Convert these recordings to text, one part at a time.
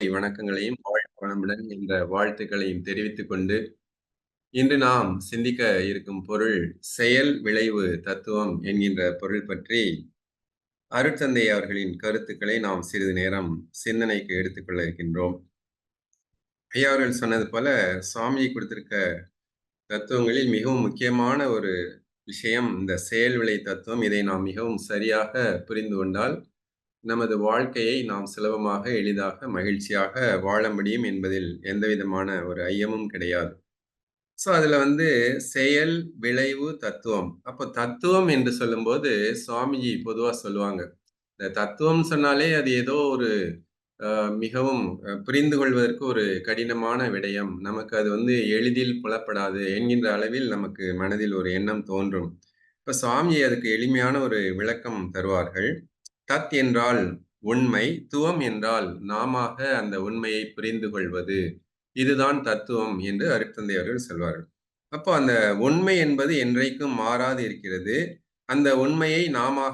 வணக்கங்களையும் வளமுடன் என்ற வாழ்த்துக்களையும் தெரிவித்துக் கொண்டு இன்று நாம் சிந்திக்க இருக்கும் பொருள் செயல் விளைவு தத்துவம் என்கின்ற பொருள் பற்றி அருட்தந்தை அவர்களின் கருத்துக்களை நாம் சிறிது நேரம் சிந்தனைக்கு எடுத்துக்கொள்ள இருக்கின்றோம். ஐயா அவர்கள் சொன்னது போல சுவாமி கொடுத்திருக்க தத்துவங்களில் மிகவும் முக்கியமான ஒரு விஷயம் இந்த செயல் விளை தத்துவம். இதை நாம் மிகவும் சரியாக புரிந்து கொண்டால் நமது வாழ்க்கையை நாம் சுலபமாக எளிதாக மகிழ்ச்சியாக வாழ முடியும் என்பதில் எந்த விதமான ஒரு ஐயமும் கிடையாது. ஸோ அதில் வந்து செயல் விளைவு தத்துவம். அப்போ தத்துவம் என்று சொல்லும்போது சுவாமிஜி பொதுவாக சொல்லுவாங்க. இந்த தத்துவம் சொன்னாலே அது ஏதோ ஒரு மிகவும் புரிந்து கொள்வதற்கு ஒரு கடினமான விடயம். நமக்கு அது வந்து எளிதில் புலப்படாது என்கின்ற அளவில் நமக்கு மனதில் ஒரு எண்ணம் தோன்றும். இப்போ சுவாமி அதுக்கு எளிமையான ஒரு விளக்கம் தருவார்கள். தத் என்றால் உண்மை துவம் என்றால் நாம அந்த உண்மையை புரிந்து கொள்வது இதுதான் தத்துவம் என்று அருட்தந்தை அவர்கள் சொல்வார்கள். அப்போ அந்த உண்மை என்பது என்றைக்கும் மாறாது இருக்கிறது. அந்த உண்மையை நாம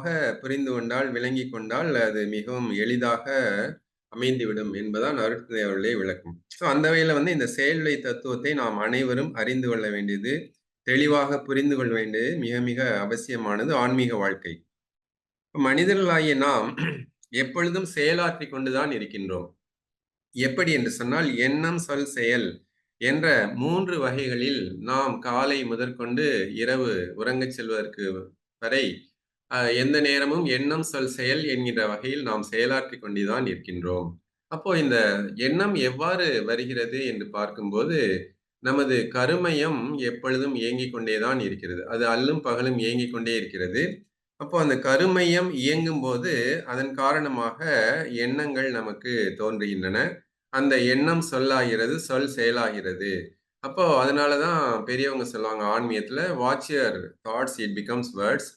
புரிந்து கொண்டால் விளங்கி கொண்டால் அது மிகவும் எளிதாக அமைந்துவிடும் என்பதான் அருட்தந்தை அவர்களே விளக்கும். ஸோ அந்த வகையில் வந்து இந்த செயல்நிலை தத்துவத்தை நாம் அனைவரும் அறிந்து கொள்ள வேண்டியது தெளிவாக புரிந்து கொள்ள வேண்டியது மிக மிக அவசியமானது ஆன்மீக வாழ்க்கை. மனிதர்களாகிய நாம் எப்பொழுதும் செயலாற்றி கொண்டுதான் இருக்கின்றோம். எப்படி என்று சொன்னால் எண்ணம் சொல் செயல் என்ற மூன்று வகைகளில் நாம் காலை முதற்கொண்டு இரவு உறங்கச் செல்வதற்கு வரை எந்த நேரமும் எண்ணம் சொல் செயல் என்கின்ற வகையில் நாம் செயலாற்றி கொண்டுதான் இருக்கின்றோம். அப்போ இந்த எண்ணம் எவ்வாறு வருகிறது என்று பார்க்கும்போது நமது கருமயம் எப்பொழுதும் இயங்கிக் கொண்டேதான் இருக்கிறது. அது அல்லும் பகலும் இயங்கிக் கொண்டே இருக்கிறது. அப்போ அந்த கருமையம் இயங்கும் போது அதன் காரணமாக எண்ணங்கள் நமக்கு தோன்றுகின்றன. அந்த எண்ணம் சொல்லாகிறது சொல் செயலாகிறது. அப்போ அதனாலதான் பெரியவங்க சொல்லுவாங்க ஆன்மீகத்தில் watch your thoughts it becomes words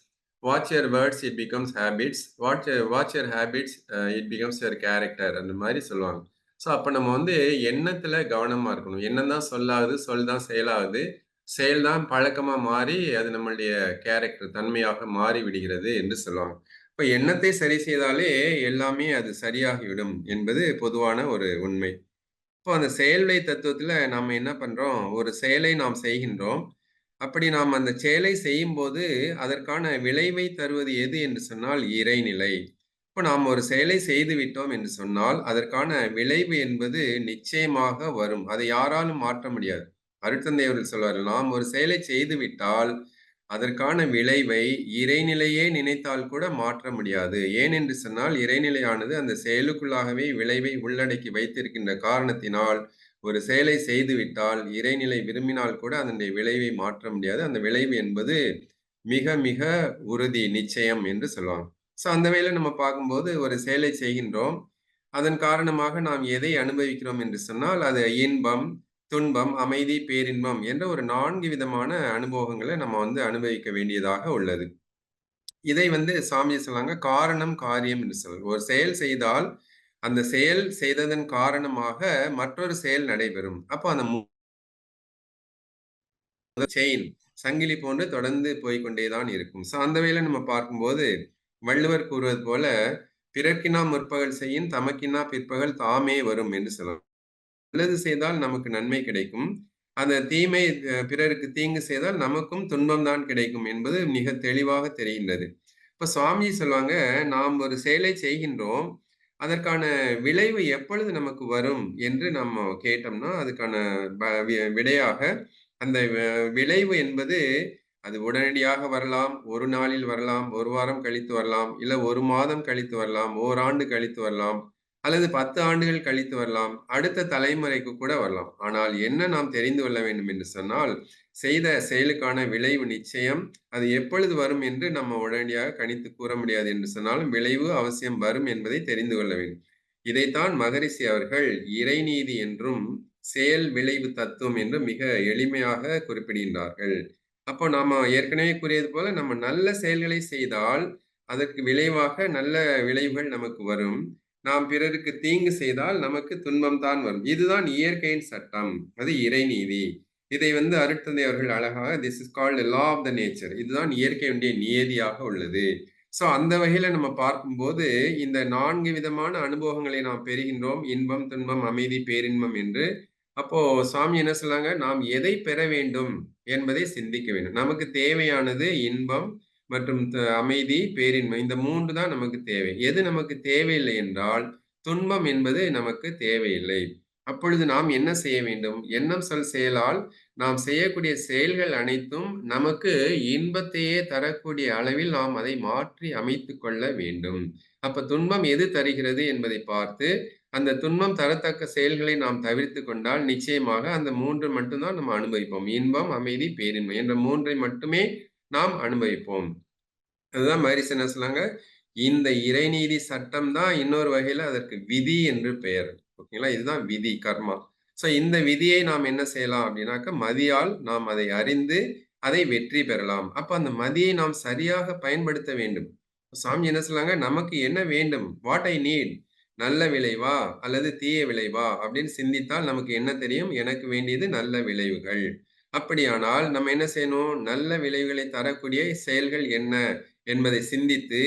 watch your words it becomes habits watch watch your habits it becomes your character அந்த மாதிரி சொல்லுவாங்க. ஸோ அப்போ நம்ம வந்து எண்ணத்தில் கவனமாக இருக்கணும். எண்ணம் தான் சொல்லாகுது சொல் தான் செயலாகுது. செயல்தான் பழக்கமா மாறி அது நம்மளுடைய கேரக்டர் தன்மையாக மாறி விடுகிறது என்று சொல்லுவாங்க. இப்போ எண்ணத்தை சரி செய்தாலே எல்லாமே அது சரியாகிவிடும் என்பது பொதுவான ஒரு உண்மை. இப்போ அந்த செயல்வை தத்துவத்துல நாம் என்ன பண்றோம்? ஒரு செயலை நாம் செய்கின்றோம். அப்படி நாம் அந்த செயலை செய்யும் போது அதற்கான விளைவை தருவது எது என்று சொன்னால் இறைநிலை. இப்போ நாம் ஒரு செயலை செய்து விட்டோம் என்று சொன்னால் அதற்கான விளைவு என்பது நிச்சயமாக வரும். அதை யாராலும் மாற்ற முடியாது. அருட்தந்தை அவர்கள் சொல்வார்கள் நாம் ஒரு செயலை செய்துவிட்டால் அதற்கான விளைவை இறைநிலையே நினைத்தால் கூட மாற்ற முடியாது. ஏனென்று சொன்னால் இறைநிலையானது அந்த செயலுக்குள்ளாகவே விளைவை உள்ளடக்கி வைத்திருக்கின்ற காரணத்தினால் ஒரு செயலை செய்துவிட்டால் இறைநிலை விரும்பினால் கூட அதனுடைய விளைவை மாற்ற முடியாது. அந்த விளைவு என்பது மிக மிக உறுதி நிச்சயம் என்று சொல்லுவாங்க ஸோ அந்த வேலை நம்ம பார்க்கும்போது ஒரு செயலை செய்கின்றோம். அதன் காரணமாக நாம் எதை அனுபவிக்கிறோம் என்று சொன்னால் அது இன்பம் துன்பம் அமைதி பேரின்பம் என்ற ஒரு நான்கு விதமான அனுபவங்களை நம்ம வந்து அனுபவிக்க வேண்டியதாக உள்ளது. இதை வந்து சாமி சொல்லாங்க காரணம் காரியம் என்று சொல்ல ஒரு செயல் செய்தால் அந்த செயல் செய்ததன் காரணமாக மற்றொரு செயல் நடைபெறும். அப்போ அந்த செயின் சங்கிலி போன்று தொடர்ந்து போய்கொண்டேதான் இருக்கும். ஸோ அந்த வேலை நம்ம பார்க்கும்போது வள்ளுவர் கூறுவது போல பிறர்க்கினா முற்பகல் செய்யும் தமக்கினா பிற்பகல் தாமே வரும் என்று சொல்லலாம். நல்லது செய்தால் நமக்கு நன்மை கிடைக்கும். அந்த தீமை பிறருக்கு தீங்கு செய்தால் நமக்கும் துன்பம் தான் கிடைக்கும் என்பது மிக தெளிவாக தெரிகின்றது. இப்ப சுவாமி சொல்லுவாங்க நாம் ஒரு செயலை செய்கின்றோம் அதற்கான விளைவு எப்பொழுது நமக்கு வரும்? என்று நம்ம கேட்டோம்னா அதுக்கான விடையாக அந்த விளைவு என்பது அது உடனடியாக வரலாம் ஒரு நாளில் வரலாம் ஒரு வாரம் கழித்து வரலாம் இல்ல ஒரு மாதம் கழித்து வரலாம் ஓராண்டு கழித்து வரலாம் அல்லது பத்து ஆண்டுகள் கழித்து வரலாம் அடுத்த தலைமுறைக்கு கூட வரலாம். ஆனால் என்ன நாம் தெரிந்து கொள்ள வேண்டும் என்று சொன்னால் செய்த செயலுக்கான விளைவு நிச்சயம் அது எப்பொழுது வரும் என்று நம்ம உடனடியாக கணித்து கூற முடியாது என்று சொன்னாலும் விளைவு அவசியம் வரும் என்பதை தெரிந்து கொள்ள வேண்டும். இதைத்தான் மகரிஷி அவர்கள் இறைநீதி என்றும் செயல் விளைவு தத்துவம் என்று மிக எளிமையாக குறிப்பிடுகின்றார்கள். அப்போ நாம ஏற்கனவே கூறியது போல நம்ம நல்ல செயல்களை செய்தால் அதற்கு விளைவாக நல்ல விளைவுகள் நமக்கு வரும். நாம் பிறருக்கு தீங்கு செய்தால் நமக்கு துன்பம் தான் வரும் இதுதான் இயற்கையின் சட்டம் அது இறைநீதி இதை வந்து அருட்தந்தை அவர்கள் அழகாக this is called law of the nature இதுதான் இயற்கையுடைய நியதியாக உள்ளது ஸோ அந்த வகையில நம்ம பார்க்கும்போது, இந்த நான்கு விதமான அனுபவங்களை நாம் பெறுகின்றோம். இன்பம், துன்பம், அமைதி, பேரின்பம் என்று. அப்போ சாமி என்ன சொல்லாங்க நாம் எதை பெற வேண்டும் என்பதை சிந்திக்க வேண்டும். நமக்கு தேவையானது இன்பம் மற்றும் த அமைதி, பேரின்மை இந்த மூன்று தான் நமக்கு தேவை. எது நமக்கு தேவையில்லை என்றால், துன்பம் என்பது நமக்கு தேவையில்லை. அப்பொழுது நாம் என்ன செய்ய வேண்டும்? எண்ணம், சொல், செயலால் நாம் செய்யக்கூடிய செயல்கள் அனைத்தும் நமக்கு இன்பத்தையே தரக்கூடிய அளவில் நாம் அதை மாற்றி அமைத்து கொள்ள வேண்டும். அப்ப துன்பம் எது தருகிறது என்பதை பார்த்து, அந்த துன்பம் தரத்தக்க செயல்களை நாம் தவிர்த்து கொண்டால், நிச்சயமாக அந்த மூன்று மட்டும்தான் நம்ம அனுபவிப்போம். இன்பம், அமைதி, பேரின்மை என்ற மூன்றை மட்டுமே நாம் அனுபவிப்போம். அதுதான் மகரிஷி என்ன சொன்னாங்க? இந்த இறைநீதி சட்டம் தான் இன்னொரு வகையில அதற்கு விதி என்று பெயர். ஓகேங்களா? இதுதான் விதி, கர்மா. ஸோ இந்த விதியை நாம் என்ன செய்யலாம் அப்படின்னாக்க, மதியால் நாம் அதை அறிந்து, அதை வெற்றி பெறலாம். அப்ப அந்த மதியை நாம் சரியாக பயன்படுத்த வேண்டும். சாமி என்ன சொன்னாங்க? நமக்கு என்ன வேண்டும்? What I need? நல்ல விளைவா? அல்லது தீய விளைவா? அப்படின்னு சிந்தித்தால் நமக்கு என்ன தெரியும்? எனக்கு வேண்டியது நல்ல விளைவுகள். அப்படியானால் நம்ம என்ன செய்யணும்? நல்ல விளைவுகளை தரக்கூடிய செயல்கள் என்ன என்பதை சிந்தித்து,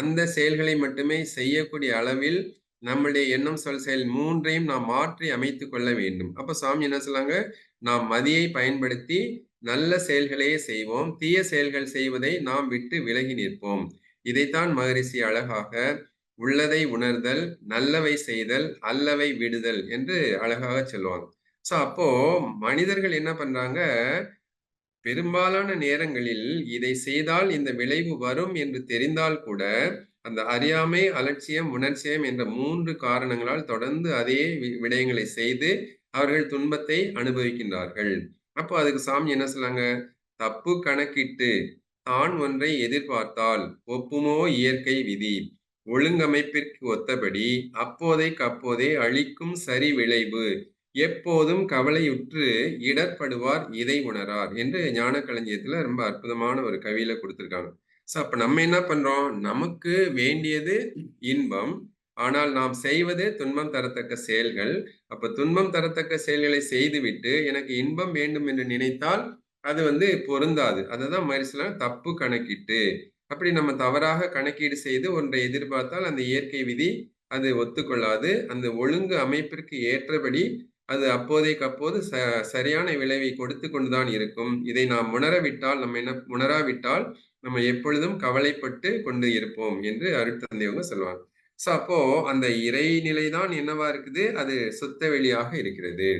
அந்த செயல்களை மட்டுமே செய்யக்கூடிய அளவில் நம்முடைய எண்ணம், சொல், செயல் மூன்றையும் நாம் மாற்றி அமைத்து கொள்ள வேண்டும். அப்ப சாமி என்ன சொல்லாங்க நாம் மதியை பயன்படுத்தி நல்ல செயல்களையே செய்வோம். தீய செயல்கள் செய்வதை நாம் விட்டு விலகி நிற்போம். இதைத்தான் மகரிஷி அழகாக உள்ளதை உணர்தல், நல்லவை செய்தல், அல்லவை விடுதல் என்று அழகாக சொல்லுவாங்க. ஸோ அப்போ மனிதர்கள் என்ன பண்றாங்க? பெரும்பாலான நேரங்களில் இதை செய்தால் இந்த விளைவு வரும் என்று தெரிந்தால் கூட, அந்த அறியாமை, அலட்சியம், உணர்ச்சியம் என்ற மூன்று காரணங்களால் தொடர்ந்து அதே வி விடயங்களை செய்து, அவர்கள் துன்பத்தை அனுபவிக்கின்றார்கள். அப்போ அதுக்கு சாமி என்ன சொல்லாங்க தப்பு கணக்கிட்டு தான் ஒன்றை எதிர்பார்த்தால் ஒப்புமோ இயற்கை விதி. ஒழுங்கமைப்பிற்கு ஒத்தபடி அப்போதைக்கு அப்போதே அழிக்கும் சரி விளைவு. எப்போதும் கவலையுற்று இடர்படுவார் இதை உணரார் என்று ஞான ஞானக்களஞ்சியத்துல ரொம்ப அற்புதமான ஒரு கவியில கொடுத்துருக்காங்க ஸோ அப்ப நம்ம என்ன பண்றோம்? நமக்கு வேண்டியது இன்பம். ஆனால் நாம் செய்வது துன்பம் தரத்தக்க செயல்கள். அப்ப துன்பம் தரத்தக்க செயல்களை செய்துவிட்டு, எனக்கு இன்பம் வேண்டும் என்று நினைத்தால், அது வந்து பொருந்தாது. அததான் மகரிஷி தப்பு கணக்கிட்டு. அப்படி நம்ம தவறாக கணக்கீடு செய்து ஒன்றை எதிர்பார்த்தால், அந்த இயற்கை விதி அது ஒத்துக்கொள்ளாது. அந்த ஒழுங்கு அமைப்பிற்கு ஏற்றபடி அது அப்போதைக்கு அப்போது ச சரியான விளைவை கொடுத்து கொண்டு தான் இருக்கும். இதை நாம் உணரவிட்டால், நம்ம என்ன உணராவிட்டால், நம்ம எப்பொழுதும் கவலைப்பட்டு கொண்டு இருப்போம் என்று அருட்தந்தையவங்க சொல்லுவாங்க. ஸோ அப்போ அந்த இறைநிலை தான் என்னவா இருக்குது? அது சுத்த வெளியாக இருக்கிறது.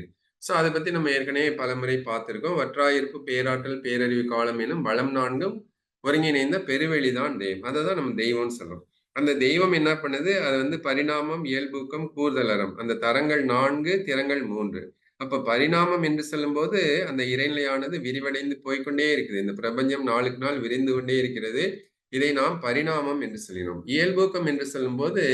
ஸோ அதை பத்தி நம்ம ஏற்கனவே பலமுறை பார்த்திருக்கோம். "வற்றாயிருப்பு, பேராற்றல், பேரறிவு காலம் எனும் வளம் நான்கும் ஒருங்கிணைந்த பெருவெளி தான் தெய்வம்." அததான் நம்ம தெய்வம்னு சொல்றோம். அந்த தெய்வம் என்ன பண்ணுது? அது வந்து பரிணாமம், இயல்பூக்கம், கூர்தலறம். அந்த தரங்கள் நான்கு திறங்கள் மூன்று அப்ப பரிணாமம் என்று சொல்லும்போது, அந்த இறைநிலையானது விரிவடைந்து போய்க்கொண்டே இருக்குது. இந்த பிரபஞ்சம் நாளுக்கு நாள் விரிந்து கொண்டே இருக்கிறது. இதை நாம் பரிணாமம் என்று சொல்லினோம் இயல்பூக்கம் என்று சொல்லும்போது,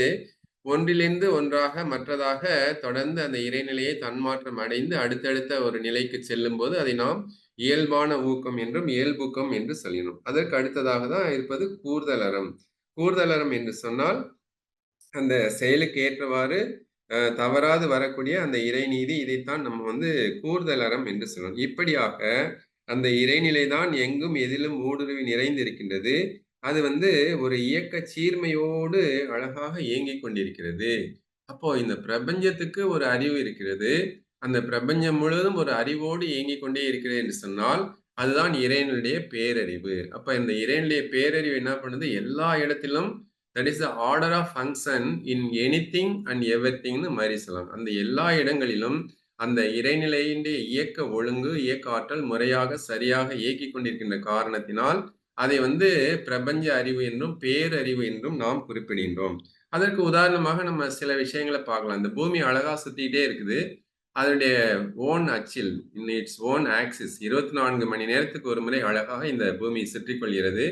ஒன்றிலிருந்து ஒன்றாக மற்றதாக தொடர்ந்து அந்த இறைநிலையை தன்மாற்றம் அடைந்து அடுத்தடுத்த ஒரு நிலைக்கு செல்லும் போது அதை நாம் இயல்பான ஊக்கம் என்றும், இயல்பூக்கம் என்று சொல்லினோம் அதற்கு அடுத்ததாக தான் இருப்பது கூர்தலறம். கூர்தலறம் என்று சொன்னால், அந்த செயலுக்கு ஏற்றவாறு தவறாது வரக்கூடிய அந்த இறைநீதி, இதைத்தான் நம்ம வந்து கூர்தலறம் என்று சொல்லணும் இப்படியாக அந்த இறைநிலை தான் எங்கும் எதிலும் ஊடுருவி நிறைந்திருக்கின்றது. அது வந்து ஒரு இயக்க சீர்மையோடு அழகாக இயங்கிக் கொண்டிருக்கிறது. அப்போ இந்த பிரபஞ்சத்துக்கு ஒரு அறிவு இருக்கிறது. அந்த பிரபஞ்சம் முழுவதும் ஒரு அறிவோடு இயங்கிக் கொண்டே இருக்கிறது என்று சொன்னால், அதுதான் இறைவனுடைய பேரறிவு. அப்ப இந்த இறைவனுடைய பேரறிவு என்ன பண்ணுது? எல்லா இடத்திலும் that is the order of function in anything and எவரிதிங்ன்னு மாரி சொல்லலாம். அந்த எல்லா இடங்களிலும் அந்த இறைநிலையினுடைய இயக்க ஒழுங்கு, இயக்க ஆற்றல் முறையாக, சரியாக இயக்கி கொண்டிருக்கின்ற காரணத்தினால், அதை வந்து பிரபஞ்ச அறிவு என்றும், பேரறிவு என்றும் நாம் குறிப்பிடுகின்றோம். அதற்கு உதாரணமாக நம்ம சில விஷயங்களை பார்க்கலாம். இந்த பூமி அழகா சுத்திக்கிட்டே இருக்குது. அதனுடைய ஓன் அச்சில், இன் இட்ஸ் ஓன் ஆக்சிஸ் 24 மணி நேரத்துக்கு ஒரு முறை அழகாக இந்த பூமி சுற்றி கொள்கிறது.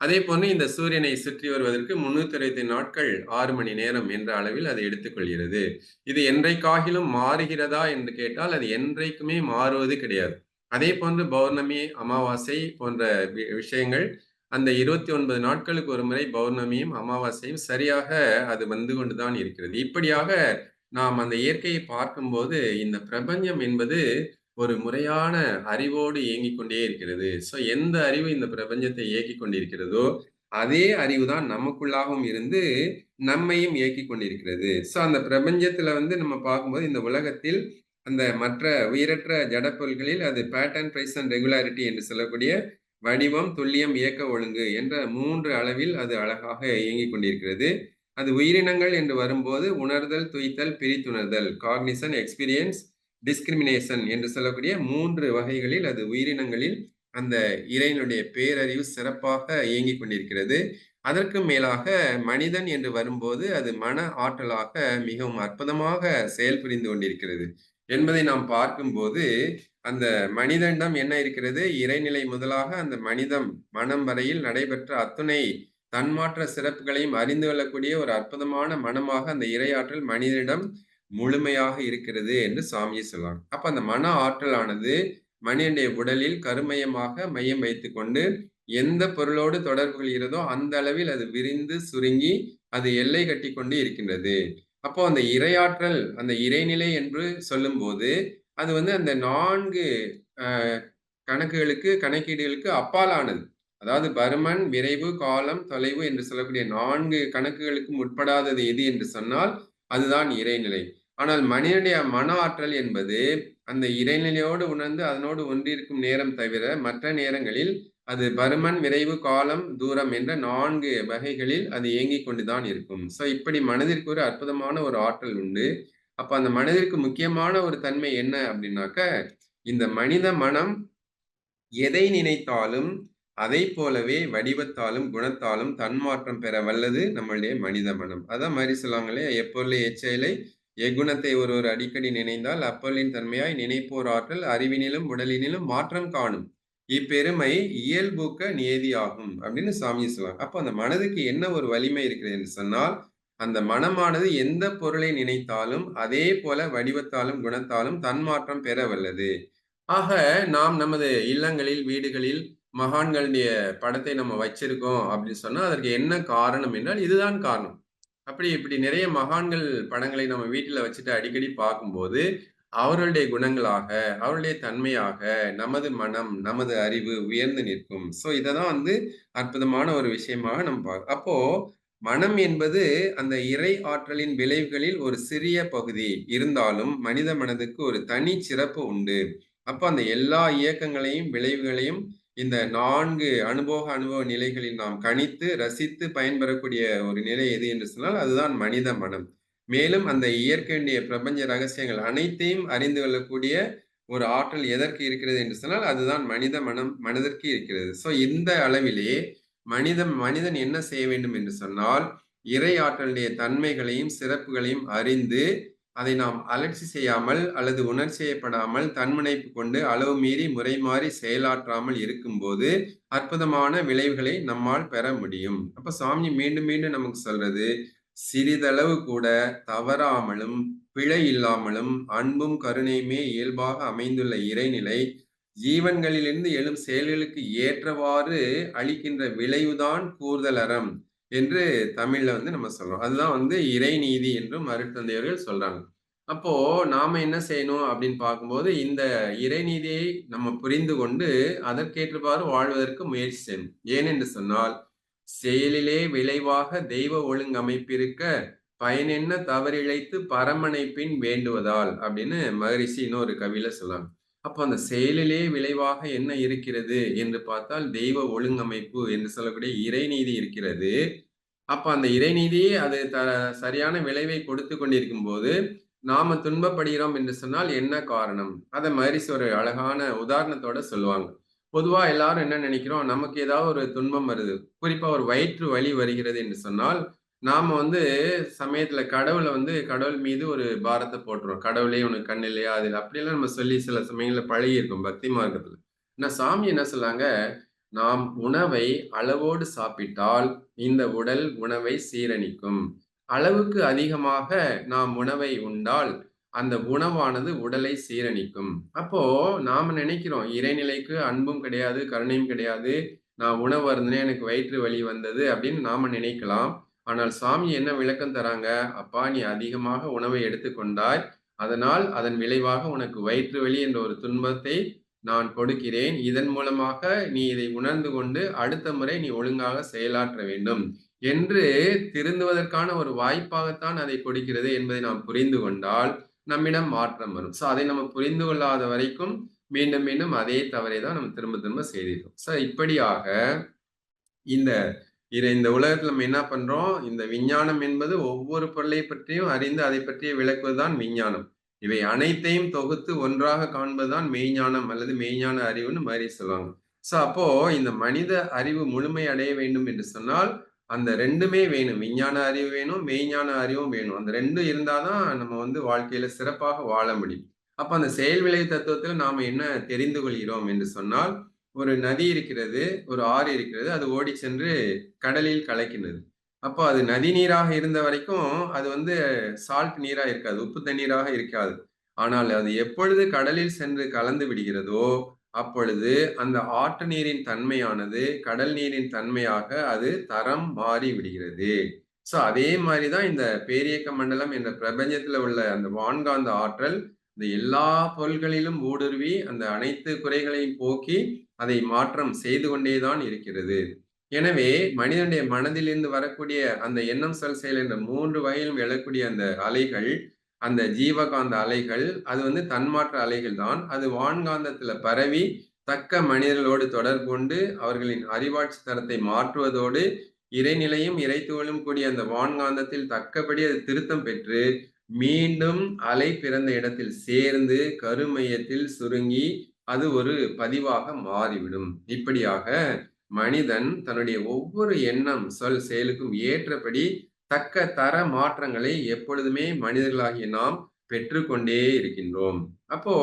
அதேபோன்று இந்த சூரியனை சுற்றி வருவதற்கு 365 நாட்கள் ஆறு மணி நேரம் என்ற அளவில் அது எடுத்துக்கொள்கிறது. இது என்றைக்காகிலும் மாறுகிறதா என்று கேட்டால், அது என்றைக்குமே மாறுவது கிடையாது. அதே போன்று பௌர்ணமி, அமாவாசை போன்ற வி விஷயங்கள் அந்த 29 நாட்களுக்கு ஒரு முறை பௌர்ணமியும், அமாவாசையும் சரியாக அது வந்து கொண்டு தான் இருக்கிறது. இப்படியாக நாம் அந்த இயற்கையை பார்க்கும்போது, இந்த பிரபஞ்சம் என்பது ஒரு முறையான அறிவோடு இயங்கிக் கொண்டே இருக்கிறது. ஸோ எந்த அறிவு இந்த பிரபஞ்சத்தை இயக்கிக் கொண்டிருக்கிறதோ, அதே அறிவு தான் நமக்குள்ளாகவும் இருந்து நம்மையும் இயக்கிக் கொண்டிருக்கிறது. ஸோ அந்த பிரபஞ்சத்துல வந்து நம்ம பார்க்கும்போது இந்த உலகத்தில் அந்த மற்ற உயிரற்ற ஜட பொருள்களில் அது பேட்டர்ன், பிரைஸ் அண்ட் ரெகுலாரிட்டி என்று சொல்லக்கூடிய வடிவம், துல்லியம், இயக்க ஒழுங்கு என்ற 3 அளவில் அது அழகாக இயங்கிக் கொண்டிருக்கிறது. அது உயிரினங்கள் என்று வரும்போது உணர்தல், துய்த்தல், பிரித்துணர்தல், கார்னிசன் எக்ஸ்பீரியன்ஸ், டிஸ்கிரிமினேஷன் என்று சொல்லக்கூடிய மூன்று வகைகளில் அது உயிரினங்களில் அந்த இறைவனுடைய பேரறிவு சிறப்பாக இயங்கிக் கொண்டிருக்கிறது. அதற்கும் மேலாக மனிதன் என்று வரும்போது அது மன ஆற்றலாக மிகவும் அற்புதமாக செயல்புரிந்து கொண்டிருக்கிறது என்பதை நாம் பார்க்கும்போது அந்த மனிதனிடம் என்ன இருக்கிறது இறைநிலை முதலாக அந்த மனிதம் மனம் வரையில் நடைபெற்ற அத்துணை தன்மாற்ற சிறப்புகளையும் அறிந்து கொள்ளக்கூடிய ஒரு அற்புதமான மனமாக அந்த இறையாற்றல் மனிதனிடம் முழுமையாக இருக்கிறது என்று சாமியை சொல்லுவாங்க அப்ப அந்த மன ஆற்றலானது மனிதனுடைய உடலில் கருமையமாக மையம் வைத்து கொண்டு எந்த பொருளோடு தொடர்பு கொள்கிறதோ அந்த அளவில் அது விரிந்து சுருங்கி அது எல்லை கட்டி கொண்டு இருக்கின்றது. அப்போ அந்த இரையாற்றல் அந்த இறைநிலை என்று சொல்லும்போது அது வந்து அந்த நான்கு கணக்குகளுக்கு கணக்கீடுகளுக்கு அப்பாலானது. அதாவது பருமன் விரைவு காலம் தொலைவு என்று சொல்லக்கூடிய நான்கு கணக்குகளுக்கும் உட்படாதது எது என்று சொன்னால் அதுதான் இறைநிலை. ஆனால் மனிதனுடைய மன ஆற்றல் என்பது அந்த இறைநிலையோடு உணர்ந்து அதனோடு ஒன்றிருக்கும் நேரம் தவிர மற்ற நேரங்களில் அது பருமன் விரைவு காலம் தூரம் என்ற நான்கு வகைகளில் அது இயங்கிக் கொண்டுதான் இருக்கும். ஸோ இப்படி மனதிற்கு ஒரு அற்புதமான ஒரு ஆற்றல் உண்டு. அப்ப அந்த மனதிற்கு முக்கியமான ஒரு தன்மை என்ன அப்படின்னாக்க இந்த மனித மனம் எதை நினைத்தாலும் அதை போலவே வடிவத்தாலும் குணத்தாலும் தன்மாற்றம் பெற வல்லது நம்மளுடைய மனித மனம். அதான் மாதிரி சொல்லுவாங்களே எப்பொருளை எச்செயலை எகுணத்தை ஒருவர் அடிக்கடி நினைந்தால் அப்பொருளின் தன்மையாய் நினைப்போர் ஆற்றல் அறிவினிலும் உடலினிலும் மாற்றம் காணும். இப்பெருமை இயல்பூக்க நியதியாகும் அப்படின்னு சாமி சொல்லுவாங்க. அப்போ அந்த மனதுக்கு என்ன ஒரு வலிமை இருக்கிறது என்று சொன்னால் அந்த மனமானது எந்த பொருளை நினைத்தாலும் அதே போல வடிவத்தாலும் குணத்தாலும் தன்மாற்றம் பெற வல்லது. ஆக நாம் நமது இல்லங்களில் வீடுகளில் மகான்களுடைய படத்தை நம்ம வச்சிருக்கோம் அப்படின்னு சொன்னா அதற்கு என்ன காரணம் என்றால் இதுதான் காரணம். அப்படி இப்படி நிறைய மகான்கள் படங்களை நம்ம வீட்டில் வச்சுட்டு அடிக்கடி பார்க்கும்போது அவர்களுடைய குணங்களாக அவருடைய தன்மையாக நமது மனம் நமது அறிவு உயர்ந்து நிற்கும். ஸோ இதை தான் வந்து அற்புதமான ஒரு விஷயமாக நம்ம பார்க்க அப்போ மனம் என்பது அந்த இறை ஆற்றலின் விளைவுகளில் ஒரு சிறிய பகுதி. இருந்தாலும் மனித மனதுக்கு ஒரு தனி சிறப்பு உண்டு. அப்போ அந்த எல்லா இயக்கங்களையும் விளைவுகளையும் இந்த நான்கு அனுபவ அனுபவ நிலைகளில் நாம் கணித்து ரசித்து பயன்பெறக்கூடிய ஒரு நிலை எது என்று சொன்னால் அதுதான் மனித மனம். மேலும் அந்த இயற்கையுடைய பிரபஞ்ச ரகசியங்கள் அனைத்தையும் அறிந்து கொள்ளக்கூடிய ஒரு ஆற்றல் எதற்கு இருக்கிறது என்று சொன்னால் அதுதான் மனித மனம் மனதிற்கு இருக்கிறது. சோ இந்த அளவிலே மனித மனிதன் என்ன செய்ய வேண்டும் என்று சொன்னால் இறை ஆற்றலுடைய தன்மைகளையும் சிறப்புகளையும் அறிந்து அதை நாம் அலட்சி செய்யாமல் அல்லது உணர்ச்சியப்படாமல் தன்முனைப்பு கொண்டு அளவு மீறி முறை மாறி செயலாற்றாமல் இருக்கும்போது அற்புதமான விளைவுகளை நம்மால் பெற முடியும். அப்ப சாமி மீண்டும் மீண்டும் நமக்கு சொல்றது சிறிதளவு கூட தவறாமலும் பிழை இல்லாமலும் அன்பும் கருணையுமே இயல்பாக அமைந்துள்ள இறைநிலை ஜீவன்களிலிருந்து எழும் செயல்களுக்கு ஏற்றவாறு அளிக்கின்ற விளைவுதான் கூறுதல் அறம் என்று தமிழ்ல வந்து நம்ம சொல்றோம். அதுதான் வந்து இறைநீதி என்றும் அருட்தந்தையர்கள் சொல்றாங்க. அப்போ நாம என்ன செய்யணும் அப்படின்னு பார்க்கும்போது இந்த இறைநீதியை நம்ம புரிந்து கொண்டு அதற்கேற்றவாறு வாழ்வதற்கு முயற்சி செய்யணும். ஏனென்று சொன்னால் செயலிலே விளைவாக தெய்வ ஒழுங்கமைப்பிருக்க பயனென்ன தவறிழைத்து பரமனை பின் வேண்டுவதால் அப்படின்னு மகரிஷி இன்னொரு கவியில சொல்லாங்க. அப்போ அந்த செயலிலே விளைவாக என்ன இருக்கிறது என்று பார்த்தால் தெய்வ ஒழுங்கமைப்பு என்று சொல்லக்கூடிய இறைநீதி இருக்கிறது. அப்ப அந்த இறைநீதியே அது த சரியான விளைவை கொடுத்து கொண்டிருக்கும் போது நாம துன்பப்படுகிறோம் என்று சொன்னால் என்ன காரணம்? அதை மாதிரி ஒரு அழகான உதாரணத்தோட சொல்லுவாங்க. பொதுவா எல்லாரும் என்ன நினைக்கிறோம்? நமக்கு ஏதாவது ஒரு துன்பம் வருது. குறிப்பா ஒரு வயிற்று வலி வருகிறது என்று சொன்னால் நாம வந்து சமயத்துல கடவுளை வந்து கடவுள் மீது ஒரு பாரத்தை போட்டுரும் கடவுளே உனக்கு கண் இல்லையா? அது அப்படியெல்லாம் நம்ம சொல்லி சில சமயங்கள்ல பழகி இருக்கோம் பக்தி மார்க்கத்துல. ஆனா சாமி என்ன சொல்லாங்க? நாம் உணவை அளவோடு சாப்பிட்டால் இந்த உடல் உணவை சீரணிக்கும். அளவுக்கு அதிகமாக நாம் உணவை உண்டால் அந்த உணவானது உடலை சீரணிக்கும். அப்போ நாம நினைக்கிறோம் இறைநிலைக்கு அன்பும் கிடையாது கருணையும் கிடையாது. நான் உணவு வருதுன்னே எனக்கு வயிற்று வலி வந்தது அப்படின்னு நாம நினைக்கலாம். ஆனால் சாமி என்ன விளக்கம் தராங்க அப்பா நீ அதிகமாக உணவை எடுத்துக்கொண்டாய் அதனால் அதன் விளைவாக உனக்கு வயிற்று வலி என்ற ஒரு துன்பத்தை நான் கொடுக்கிறேன். இதன் மூலமாக நீ இதை உணர்ந்து கொண்டு அடுத்த முறை நீ ஒழுங்காக செயலாற்ற வேண்டும். என்று திருந்துவதற்கான ஒரு வாய்ப்பாகத்தான் அதை கொடுக்கிறது என்பதை நாம் புரிந்து கொண்டால், நம்மிடம் மாற்றம் வரும். ஸோ அதை நம்ம புரிந்து கொள்ளாத வரைக்கும் மீண்டும், மீண்டும் அதே தவறை தான் நம்ம திரும்ப, திரும்ப செய்திருக்கோம். ஸோ இப்படியாக இந்த இதை இந்த உலகத்துல நம்ம என்ன பண்றோம்? இந்த விஞ்ஞானம் என்பது ஒவ்வொரு பொருளை பற்றியும் அறிந்து அதை பற்றிய விளக்குவதுதான் விஞ்ஞானம். இவை அனைத்தையும் தொகுத்து ஒன்றாக காண்பது தான் மெய்ஞானம் அல்லது மெய்ஞான அறிவுன்னு மாதிரி சொல்லுவாங்க. ஸோ அப்போ இந்த மனித அறிவு முழுமை அடைய வேண்டும் என்று சொன்னால், அந்த ரெண்டுமே வேணும். விஞ்ஞான அறிவு வேணும், மெய்ஞான அறிவும் வேணும். அந்த ரெண்டும் இருந்தாதான் நம்ம வந்து வாழ்க்கையில சிறப்பாக வாழ முடியும். அப்ப அந்த செயல் விளைவு தத்துவத்துல நாம என்ன தெரிந்து கொள்கிறோம் என்று சொன்னால், ஒரு நதி இருக்கிறது, ஒரு ஆறு இருக்கிறது. அது ஓடிச் சென்று கடலில் கலக்கின்றது. அப்போ அது நதி நீராக இருந்த வரைக்கும், அது வந்து சால்ட் நீராக இருக்காது. உப்பு தண்ணீராக இருக்காது. ஆனால் அது எப்பொழுது கடலில் சென்று கலந்து விடுகிறதோ, அப்பொழுது அந்த ஆற்று நீரின் தன்மையானது, கடல் நீரின் தன்மையாக அது தரம் மாறி விடுகிறது. ஸோ அதே மாதிரி தான் இந்த பேரியக்க மண்டலம் என்ற பிரபஞ்சத்தில் உள்ள அந்த வான்காந்த ஆற்றல், இந்த எல்லா பொருள்களிலும் ஊடுருவி, அந்த அனைத்து குறைகளையும் போக்கி, அதை மாற்றம் செய்து கொண்டே தான் இருக்கிறது. எனவே மனிதனுடைய மனதிலிருந்து வரக்கூடிய அந்த எண்ணம், சொல், செயல் என்ற மூன்று வகையிலும் எழக்கூடிய அந்த அலைகள், அந்த ஜீவகாந்த அலைகள், அது வந்து தன்மாற்ற அலைகள் தான். அது வான்காந்தத்துல பரவி, தக்க மனிதர்களோடு தொடர்பு கொண்டு, அவர்களின் அறிவாட்சி தரத்தை மாற்றுவதோடு, இறைநிலையும், இறைத்துகளும் கூடிய அந்த வான்காந்தத்தில் தக்கபடி அது திருத்தம் பெற்று, மீண்டும் அலை பிறந்த இடத்தில் சேர்ந்து, கருமையத்தில் சுருங்கி, அது ஒரு பதிவாக மாறிவிடும். இப்படியாக மனிதன் தன்னுடைய ஒவ்வொரு எண்ணம், சொல், செயலுக்கும் ஏற்றபடி தக்க தர மாற்றங்களை எப்பொழுதுமே மனிதர்களாகிய நாம் பெற்றுக்கொண்டே இருக்கின்றோம். அப்போ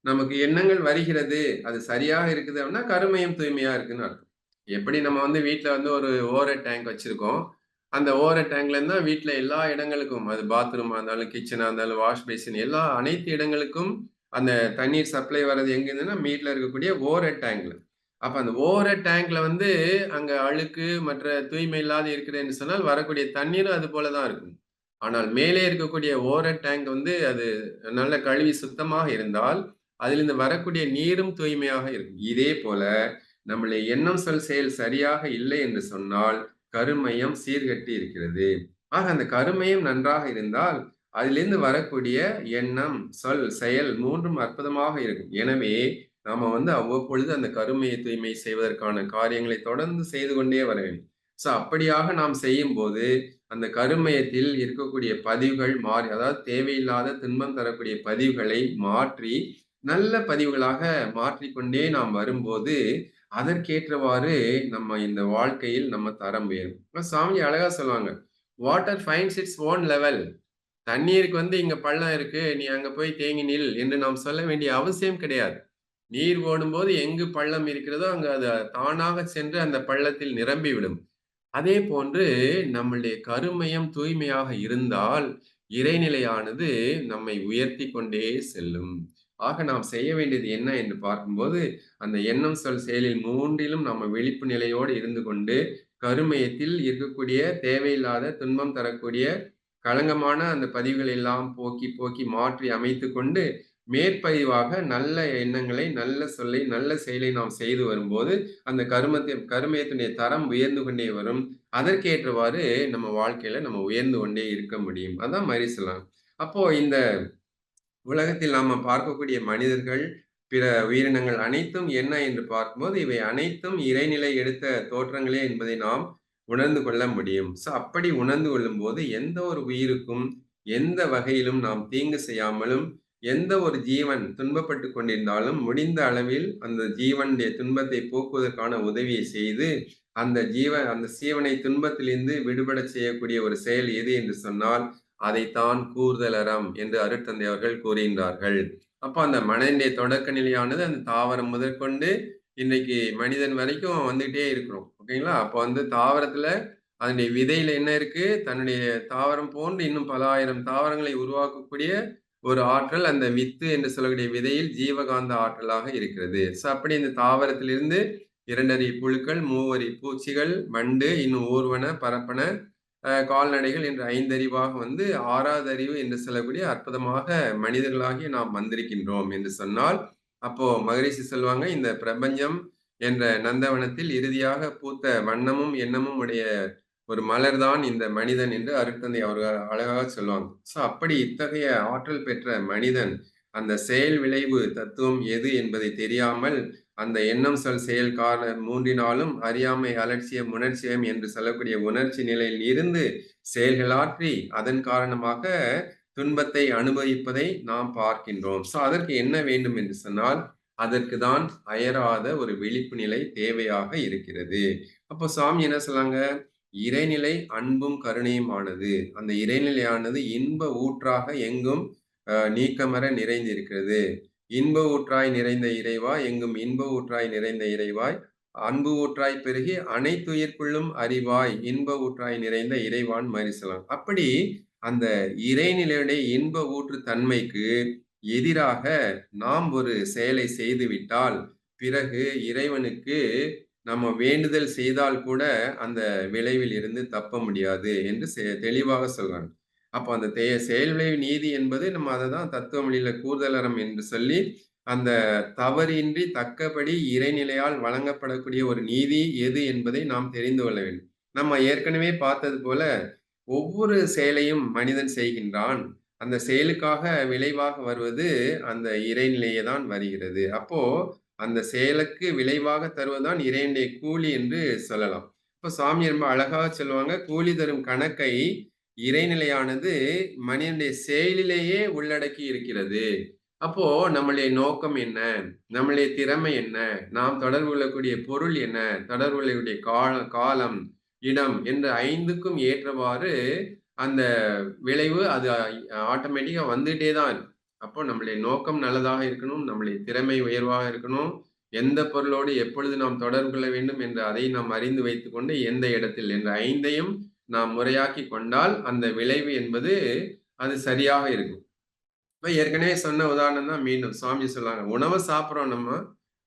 நமக்கு எண்ணங்கள் வருகிறது, அது சரியாக இருக்குது அப்படின்னா, கருமையும் தூய்மையா இருக்குன்னு அர்த்தம். எப்படி நம்ம வந்து வீட்டில் வந்து ஒரு ஓவர் டேங்க் வச்சிருக்கோம். அந்த ஓவர் டேங்க்ல இருந்தா தான் எல்லா இடங்களுக்கும், அது பாத்ரூமா இருந்தாலும், கிச்சனா இருந்தாலும், வாஷ் பேசின் எல்லா அனைத்து இடங்களுக்கும் அந்த தண்ணீர் சப்ளை வர்றது எங்க இருந்துன்னா, மீட்டில் இருக்கக்கூடிய ஓர டேங்க்ல. அப்ப அந்த ஓர டேங்க்ல வந்து அங்க அழுக்கு மற்ற தூய்மை இல்லாது இருக்கிறது என்று சொன்னால், வரக்கூடிய தண்ணீரும் அது போலதான் இருக்கும். ஆனால் மேலே இருக்கக்கூடிய ஓர டேங்க் வந்து அது நல்ல கழுவி சுத்தமாக இருந்தால், அதிலிருந்து வரக்கூடிய நீரும் தூய்மையாக இருக்கும். இதே போல நம்முடைய எண்ணம், சொல், செயல் சரியாக இல்லை என்று சொன்னால், கருமையம் சீர்கட்டி இருக்கிறது. ஆக அந்த கருமையம் நன்றாக இருந்தால், அதிலிருந்து வரக்கூடிய எண்ணம், சொல், செயல் மூன்றும் அற்புதமாக இருக்கும். எனவே நாம வந்து அவ்வப்பொழுது அந்த கருமையை தூய்மை செய்வதற்கான காரியங்களை தொடர்ந்து செய்து கொண்டே வர வேண்டும். ஸோ அப்படியாக நாம் செய்யும்போது, அந்த கருமயத்தில் இருக்கக்கூடிய பதிவுகள் மாறி அதாவது தேவையில்லாத துன்பம் தரக்கூடிய பதிவுகளை மாற்றி, நல்ல பதிவுகளாக மாற்றிக்கொண்டே நாம் வரும்போது, அதற்கேற்றவாறு நம்ம இந்த வாழ்க்கையில் நம்ம தரம் உயரும். சாமி அழகா சொல்லுவாங்க. "Water finds its own level." தண்ணீருக்கு வந்து இங்க பள்ளம் இருக்கு, நீ அங்க போய் தேங்கி நில் என்று நாம் சொல்ல வேண்டிய அவசியம் கிடையாது. நீர் ஓடும்போது எங்கு பள்ளம் இருக்கிறதோ, அங்கு அது தானாக சென்று அந்த பள்ளத்தில் நிரம்பிவிடும். அதே போன்று நம்முடைய கருமையம் தூய்மையாக இருந்தால், இறைநிலையானது நம்மை உயர்த்தி கொண்டே செல்லும். ஆக நாம் செய்ய வேண்டியது என்ன என்று பார்க்கும்போது, அந்த எண்ணம், சொல், செயலில் மூன்றிலும் நம்ம விழிப்பு நிலையோடு இருந்து கொண்டு, கருமையத்தில் இருக்கக்கூடிய தேவையில்லாத துன்பம் தரக்கூடிய களங்கமான அந்த பதிவுகள் எல்லாம் போக்கி, போக்கி மாற்றி அமைத்து கொண்டு, மேற்பதிவாக நல்ல எண்ணங்களை, நல்ல சொல்லை, நல்ல செயலை நாம் செய்து வரும்போது, அந்த கருமத்தை கருமயத்தினுடைய தரம் உயர்ந்து கொண்டே வரும். அதற்கேற்றவாறு நம்ம வாழ்க்கையில நம்ம உயர்ந்து கொண்டே இருக்க முடியும். அதான் சொல்லலாம் அப்போ இந்த உலகத்தில் நாம பார்க்கக்கூடிய மனிதர்கள், பிற உயிரினங்கள் அனைத்தும் என்ன என்று பார்க்கும்போது, இவை அனைத்தும் இறைநிலை எடுத்த தோற்றங்களே என்பதை நாம் உணர்ந்து கொள்ள முடியும். ஸோ அப்படி உணர்ந்து கொள்ளும்போது, எந்த ஒரு உயிருக்கும், எந்த வகையிலும் நாம் தீங்கு செய்யாமலும், எந்த ஒரு ஜீவன் துன்பப்பட்டு கொண்டிருந்தாலும், முடிந்த அளவில் அந்த ஜீவனுடைய துன்பத்தை போக்குவதற்கான உதவியை செய்து, அந்த ஜீவ அந்த சீவனை துன்பத்திலிருந்து விடுபட செய்யக்கூடிய ஒரு செயல் எது என்று சொன்னால், அதைத்தான் கூர்தலறம் என்று அருட்தந்தை அவர்கள் கூறுகின்றார்கள். அப்போ அந்த மனதினுடைய தொடக்க நிலையானது அந்த தாவரம் முதற்கொண்டு இன்னைக்கு மனிதன் வரைக்கும் வந்துகிட்டே இருக்கிறோம். ஓகேங்களா? அப்போ வந்து தாவரத்துல அதனுடைய விதையில என்ன இருக்கு? தன்னுடைய தாவரம் போன்று இன்னும் பல ஆயிரம் தாவரங்களை உருவாக்கக்கூடிய ஒரு ஆற்றல் அந்த வித்து என்று சொல்லக்கூடிய விதையில் ஜீவகாந்த ஆற்றலாக இருக்கிறது. ஸோ அப்படி இந்த தாவரத்திலிருந்து இரண்டரை புழுக்கள், மூவரி பூச்சிகள், வண்டு, இன்னும் ஊர்வன, பரப்பன, கால்நடைகள் என்ற ஐந்தறிவாக வந்து ஆறாவது அறிவு என்று சொல்லக்கூடிய அற்புதமாக மனிதர்களாகி நாம் வந்திருக்கின்றோம் என்று சொன்னால், அப்போ மகரிஷி சொல்லுவாங்க இந்த பிரபஞ்சம் என்ற நந்தவனத்தில் இறுதியாக பூத்த வண்ணமும் எண்ணமும் உடைய ஒரு மலர் தான் இந்த மனிதன் என்று அருட்தந்தை அவர்கள் அழகாக சொல்லுவாங்க. ஸோ அப்படி இத்தகைய ஆற்றல் பெற்ற மனிதன் அந்த செயல் விளைவு தத்துவம் எது என்பதை தெரியாமல் அந்த எண்ணம் சொல் செயல் காரண மூன்றினாலும் அறியாமை அலட்சியம் உணர்ச்சியம் என்று சொல்லக்கூடிய உணர்ச்சி நிலையில் இருந்து செயல்களாற்றி அதன் காரணமாக துன்பத்தை அனுபவிப்பதை நாம் பார்க்கின்றோம். ஸோ அதற்கு என்ன வேண்டும் என்று சொன்னால் அதற்கு தான் அயராத ஒரு விழிப்பு நிலை தேவையாக இருக்கிறது. அப்போ சாமி என்ன சொல்லாங்க இறைநிலை அன்பும் கருணையுமானது அந்த இறைநிலையானது இன்ப ஊற்றாக எங்கும் நீக்கமர நிறைந்திருக்கிறது. இன்ப ஊற்றாய் நிறைந்த இறைவாய் எங்கும் இன்ப ஊற்றாய் நிறைந்த இறைவாய் அன்பு ஊற்றாய் பெருகி அனைத்துயிர்க்குள்ளும் அறிவாய் இன்ப ஊற்றாய் நிறைந்த இறைவான் மரிசலாம் அப்படி அந்த இறைநிலையுடைய இன்ப ஊற்று தன்மைக்கு எதிராக நாம் ஒரு செயலை செய்துவிட்டால் பிறகு இறைவனுக்கு நம்ம வேண்டுதல் செய்தால் கூட அந்த விளைவில் இருந்து தப்ப முடியாது என்று தெளிவாக சொல்றாங்க. அப்போ அந்த செயல் விளைவு நீதி என்பது நம்ம அதை தான் தத்துவ மொழியில கூறுதலறம் என்று சொல்லி அந்த தவறின்றி தக்கபடி இறைநிலையால் வழங்கப்படக்கூடிய ஒரு நீதி எது என்பதை நாம் தெரிந்து கொள்ள வேண்டும். நம்ம ஏற்கனவே பார்த்தது போல ஒவ்வொரு செயலையும் மனிதன் செய்கின்றான். அந்த செயலுக்காக விளைவாக வருவது அந்த இறைநிலையே தான் வருகிறது. அப்போ அந்த செயலுக்கு விளைவாக தருவதுதான் இறைநிலை கூலி என்று சொல்லலாம். இப்போ சாமி ரொம்ப அழகாக சொல்லுவாங்க கூலி தரும் கணக்கை இறைநிலையானது மனிதனுடைய செயலிலேயே உள்ளடக்கி இருக்கிறது. அப்போ நம்மளுடைய நோக்கம் என்ன? நம்மளுடைய திறமை என்ன? நாம் தொடர்பு கொள்ளக்கூடிய பொருள் என்ன? தொடர்பு கொள்ளக்கூடிய கால காலம் இடம் என்ற ஐந்துக்கும் ஏற்றவாறு அந்த விளைவு அது ஆட்டோமேட்டிக்கா வந்துட்டே தான் இருக்கும் அப்போ நம்மளுடைய நோக்கம் நல்லதாக இருக்கணும் நம்மளுடைய திறமை உயர்வாக இருக்கணும் எந்த பொருளோடு எப்பொழுது நாம் தொடர்பு கொள்ள வேண்டும் என்று அதை நாம் அறிந்து வைத்துக்கொண்டு எந்த இடத்தில் என்ற ஐந்தையும் நாம் முறையாக்கி கொண்டால் அந்த விளைவு என்பது அது சரியாக இருக்கும். இப்போ ஏற்கனவே சொன்ன உதாரணம் தான் மீண்டும் சுவாமி சொல்லுவாங்க உணவை சாப்பிட்றோம் நம்ம.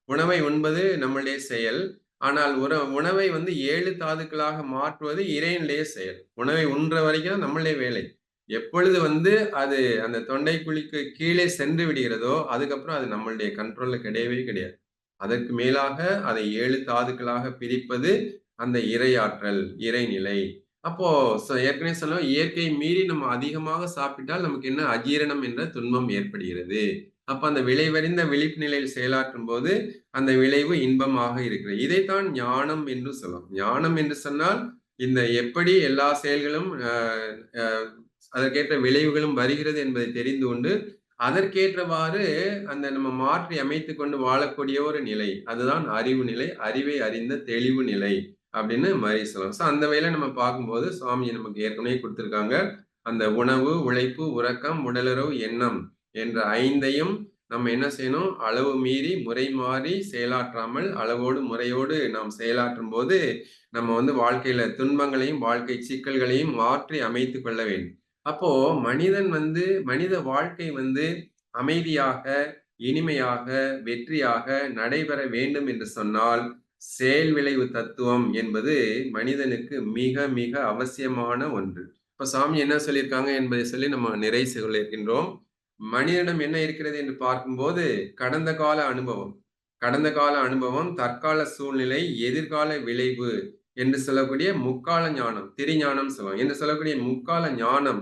உணவை உண்பது நம்மளுடைய செயல். ஆனால் உற உணவை வந்து ஏழு தாதுக்களாக மாற்றுவது இறையினுடைய செயல். உணவை உண்ற வரைக்கும் நம்மளுடைய வேலை. எப்பொழுது வந்து அது அந்த தொண்டை குழிக்கு கீழே சென்று விடுகிறதோ அதுக்கப்புறம் அது நம்மளுடைய கண்ட்ரோல்ல கிடையவே கிடையாது. அதற்கு மேலாக அதை ஏழு தாதுக்களாக பிரிப்பது அந்த இறையாற்றல் இறைநிலை. அப்போ ஏற்கனவே சொல்ல இயற்கை மீறி நம்ம அதிகமாக சாப்பிட்டால் நமக்கு என்ன அஜீரணம் என்ற துன்பம் ஏற்படுகிறது. அப்ப அந்த விளைவறிந்த விழிப்பு நிலையில் செயலாற்றும் போது அந்த விளைவு இன்பமாக இருக்கிறது. இதைத்தான் ஞானம் என்று சொல்லலாம் ஞானம் என்று சொன்னால் இந்த எப்படி எல்லா செயல்களும் அதற்கேற்ற விளைவுகளும் வருகிறது என்பதை தெரிந்து கொண்டு அதற்கேற்றவாறு அந்த நம்ம மாற்றி அமைத்து கொண்டு வாழக்கூடிய ஒரு நிலை. அதுதான் அறிவு நிலை அறிவை அறிந்த தெளிவு நிலை அப்படின்னு மாதிரி சொல்லலாம் ஸோ அந்த வகையில நம்ம பார்க்கும்போது சுவாமி நமக்கு ஏற்கனவே கொடுத்துருக்காங்க. அந்த உணவு உழைப்பு உறக்கம் உடலுறவு எண்ணம் என்ற ஐந்தையும் நம்ம என்ன செய்யணும்? அளவு மீறி முறை மாறி செயலாற்றாமல் அளவோடு முறையோடு நாம் செயலாற்றும் போது நம்ம வந்து வாழ்க்கையில துன்பங்களையும் வாழ்க்கை சிக்கல்களையும் மாற்றி அமைத்து கொள்ள வேண்டும். அப்போ மனிதன் வந்து மனித வாழ்க்கை வந்து அமைதியாக இனிமையாக வெற்றியாக நடைபெற வேண்டும் என்று சொன்னால் செயல் விளைவு தத்துவம் என்பது மனிதனுக்கு மிக மிக அவசியமான ஒன்று. இப்ப சாமி என்ன சொல்லியிருக்காங்க என்பதை சொல்லி நம்ம நிறை சொல்லியிருக்கின்றோம். மனிதனிடம் என்ன இருக்கிறது என்று பார்க்கும்போது கடந்த கால அனுபவம். கடந்த கால அனுபவம் தற்கால சூழ்நிலை எதிர்கால விளைவு என்று சொல்லக்கூடிய முக்கால ஞானம் திரிஞானம் சொல்லுவோம் என்று சொல்லக்கூடிய முக்கால ஞானம்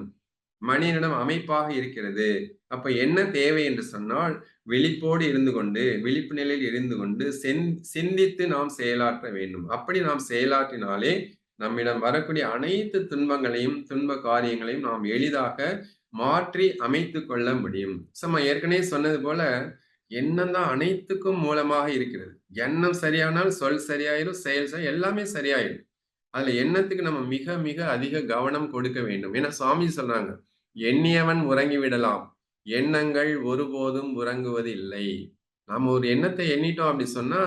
மனிதனிடம் அமைப்பாக இருக்கிறது. அப்ப என்ன தேவை என்று சொன்னால் விழிப்போடு இருந்து கொண்டு விழிப்பு நிலையில் இருந்து கொண்டு சிந்தித்து நாம் செயலாற்ற வேண்டும். அப்படி நாம் செயலாற்றினாலே நம்மிடம் வரக்கூடிய அனைத்து துன்பங்களையும் துன்ப காரியங்களையும் நாம் எளிதாக மாற்றி அமைத்து கொள்ள முடியும். சம ஏற்கனவே சொன்னது போல எண்ணம் தான் அனைத்துக்கும் மூலமாக இருக்கிறது. எண்ணம் சரியானால் சொல் சரியாயிரும் செயல் சரி எல்லாமே சரியாயிடும் அதுல எண்ணத்துக்கு நம்ம மிக மிக அதிக கவனம் கொடுக்க வேண்டும். ஏன்னா சுவாமி சொல்றாங்க எண்ணியவன் உறங்கி விடலாம். எண்ணங்கள் ஒருபோதும் உறங்குவது இல்லை நாம ஒரு எண்ணத்தை எண்ணிட்டோம் அப்படி சொன்னா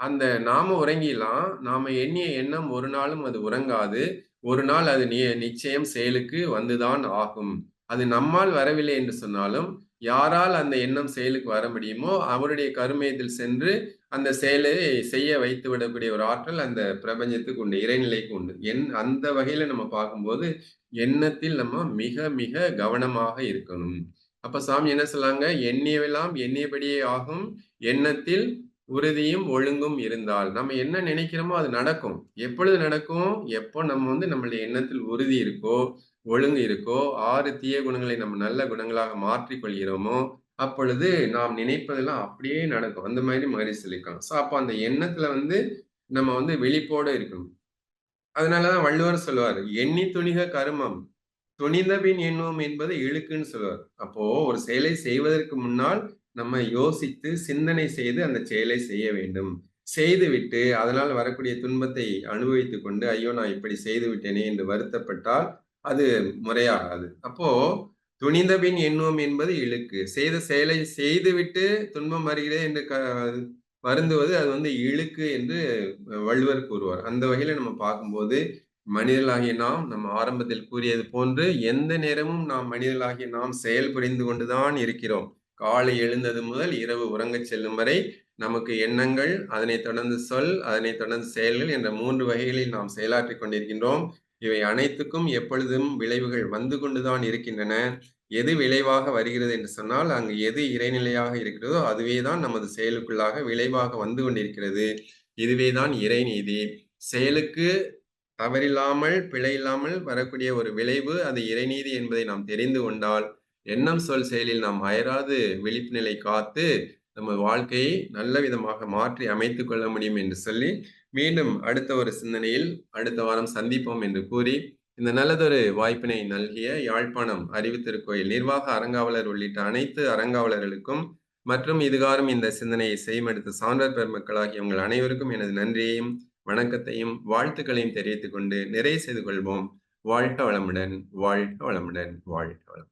அந்த நாம உறங்கிலாம் நாம எண்ணிய எண்ணம் ஒரு நாளும் அது உறங்காது. ஒரு நாள் அது நிச்சயம் செயலுக்கு வந்துதான் ஆகும். அது நம்மால் வரவில்லை என்று சொன்னாலும் யாரால் அந்த எண்ணம் செயலுக்கு வர முடியுமோ அவருடைய கருமையத்தில் சென்று அந்த செயலை செய்ய வைத்து விடக்கூடிய ஒரு ஆற்றல் அந்த பிரபஞ்சத்துக்கு உண்டு இறைநிலைக்கு உண்டு. என் அந்த வகையில நம்ம பார்க்கும்போது எண்ணத்தில் நம்ம மிக மிக கவனமாக இருக்கணும். அப்ப சாமி என்ன சொல்லாங்க? எண்ணியவெல்லாம் எண்ணியபடியே ஆகும். எண்ணத்தில் உறுதியும் ஒழுங்கும் இருந்தால் நம்ம என்ன நினைக்கிறோமோ அது நடக்கும். எப்பொழுது நடக்கும்? எப்போ நம்ம வந்து நம்மளுடைய எண்ணத்தில் உறுதி இருக்கோ ஒழுங்கு இருக்கோ ஆறு தீய குணங்களை நம்ம நல்ல குணங்களாக மாற்றிக்கொள்கிறோமோ அப்பொழுது நாம் நினைப்பதெல்லாம் அப்படியே நடக்கும். அந்த மாதிரி மாதிரி சொல்லியிருக்காங்க. ஸோ அப்போ அந்த எண்ணத்துல வந்து நம்ம வந்து வெளிப்போட இருக்கணும். அதனாலதான் வள்ளுவர் சொல்லுவார் எண்ணி துணிக கருமம் துணிந்தபின் எண்ணுவோம் என்பது இழுக்குன்னு சொல்லுவார். அப்போ ஒரு செயலை செய்வதற்கு முன்னால் நம்ம யோசித்து சிந்தனை செய்து அந்த செயலை செய்ய வேண்டும். செய்துவிட்டு அதனால் வரக்கூடிய துன்பத்தை அனுபவித்துக் கொண்டு ஐயோ நான் இப்படி செய்து விட்டேனே என்று வருத்தப்பட்டால் அது முறையாகாது. அப்போ துணிந்த பின் எண்ணுவோம் என்பது இழுக்கு. செய்த செயலை செய்துவிட்டு துன்பம் வருகிறதே என்று க வருந்துவது அது வந்து இழுக்கு என்று வள்ளுவர் கூறுவார். அந்த வகையில நம்ம பார்க்கும்போது மனிதர்களாகிய நாம் நம்ம ஆரம்பத்தில் கூறியது போன்று எந்த நேரமும் நாம் மனிதர்களாகிய நாம் செயல் புரிந்து கொண்டுதான் இருக்கிறோம். காலை எழுந்தது முதல் இரவு உறங்கச் செல்லும் வரை நமக்கு எண்ணங்கள் அதனைத் தொடர்ந்து சொல் அதனைத் தொடர்ந்து செயல்கள் என்ற மூன்று வகைகளில் நாம் செயலாற்றிக் கொண்டிருக்கின்றோம். இவை அனைத்துக்கும் எப்பொழுதும் விளைவுகள் வந்து கொண்டுதான் இருக்கின்றன. எது விளைவாக வருகிறது என்று சொன்னால் அங்கு எது இறைநிலையாக இருக்கிறதோ அதுவே தான் நமது செயலுக்குள்ளாக விளைவாக வந்து கொண்டிருக்கிறது. இதுவே தான் இறைநீதி. செயலுக்கு தவறில்லாமல் பிழை இல்லாமல் வரக்கூடிய ஒரு விளைவு அது இறைநீதி என்பதை நாம் தெரிந்து கொண்டால் எண்ணம் சொல் செயலில் நாம் அயராது விழிப்பு நிலை காத்து நம்ம வாழ்க்கையை நல்ல விதமாக மாற்றி அமைத்துக் கொள்ள முடியும் என்று சொல்லி மீண்டும் அடுத்த ஒரு சிந்தனையில் அடுத்த வாரம் சந்திப்போம் என்று கூறி இந்த நல்லதொரு வாய்ப்பினை நல்கிய யாழ்ப்பாணம் அறிவு திருக்கோயில் நிர்வாக அறங்காவலர் உள்ளிட்ட அனைத்து அறங்காவலர்களுக்கும் மற்றும் இதுகாரும் இந்த சிந்தனையை செய்மெடுத்த சான்றர் பெருமக்களாகிய உங்கள் அனைவருக்கும் எனது நன்றியையும் வணக்கத்தையும் வாழ்த்துக்களையும் தெரிவித்துக் கொண்டு நிறைவு செய்து கொள்வோம். வாழ்க வளமுடன் வாழ்க வளமுடன் வாழ்க வளம்